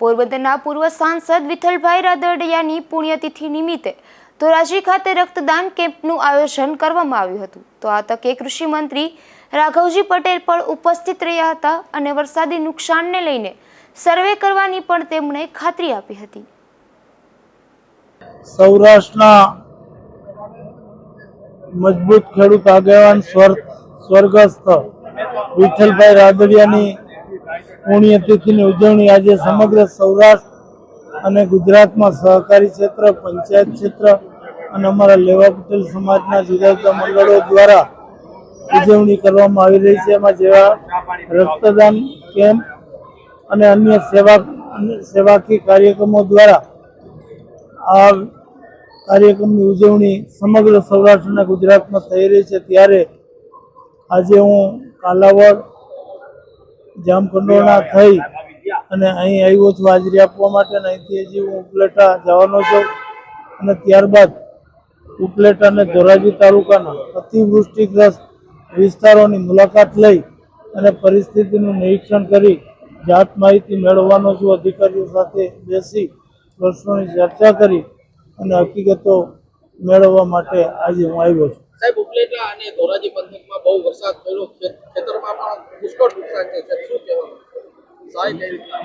પોરબંદરના પૂર્વ સાંસદ વિઠ્ઠલભાઈ રાદડિયાની પુણ્યતિથિ નિમિત્તે ધોરાજી ખાતે રક્તદાન કેમ્પનું આયોજન કરવામાં આવ્યું હતું. તો આ તકે કૃષિ મંત્રી રાઘવજી પટેલ પણ ઉપસ્થિત રહ્યા હતા અને વરસાદી નુકસાનને લઈને સર્વે કરવાની પણ તેમણે ખાતરી આપી હતી. સૌરાષ્ટ્રના મજબૂત ખેડૂત આગેવાન સ્વર સ્વર્ગસ્થ વિઠ્ઠલભાઈ રાદડિયાની પુણ્યતિથિની ઉજવણી આજે સમગ્ર સૌરાષ્ટ્ર અને ગુજરાતમાં સહકારી ક્ષેત્ર, પંચાયત ક્ષેત્ર અને અમારા લેવા પટેલ સમાજના જુદા જુદા મંડળો દ્વારા ઉજવણી કરવામાં આવી રહી છે. એમાં જેવા રક્તદાન કેમ્પ અને અન્ય સેવા સેવાકીય કાર્યક્રમો દ્વારા આ કાર્યક્રમની ઉજવણી સમગ્ર સૌરાષ્ટ્ર અને ગુજરાતમાં થઈ રહી છે. ત્યારે આજે હું કાલાવડ જામકંડોરણા થઈ અને અહીં આવ્યો છું હાજરી આપવા માટે અને અહીંથી હજી હું ઉપલેટા જવાનો છું. અને ત્યારબાદ ઉપલેટા અને ધોરાજી તાલુકાના અતિવૃષ્ટિગ્રસ્ત વિસ્તારોની મુલાકાત લઈ અને પરિસ્થિતિનું નિરીક્ષણ કરી જાત માહિતી મેળવવાનો છું. અધિકારીઓ સાથે બેસી પ્રશ્નોની ચર્ચા કરી અને હકીકતો મેળવવા માટે આજે હું આવ્યો છું. સાહેબ, ઉપલેટા અને ધોરાજી પંથકમાં બહુ વરસાદ થયેલો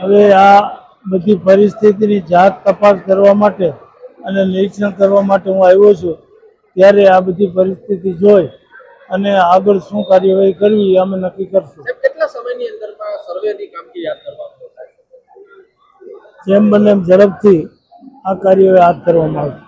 હવે આ બધી પરિસ્થિતિની જાત તપાસ કરવા માટે અને નિરીક્ષણ કરવા માટે હું આવ્યો છું. ત્યારે આ બધી પરિસ્થિતિ જોઈ અને આગળ શું કાર્યવાહી કરવી એ અમે નક્કી કરશું. કેટલા સમયની અંદરમાં સર્વેની કામગીરી હાથ ધરવામાં જેમ બને એમ ઝડપથી આ કાર્યવાહી હાથ ધરવામાં આવશે.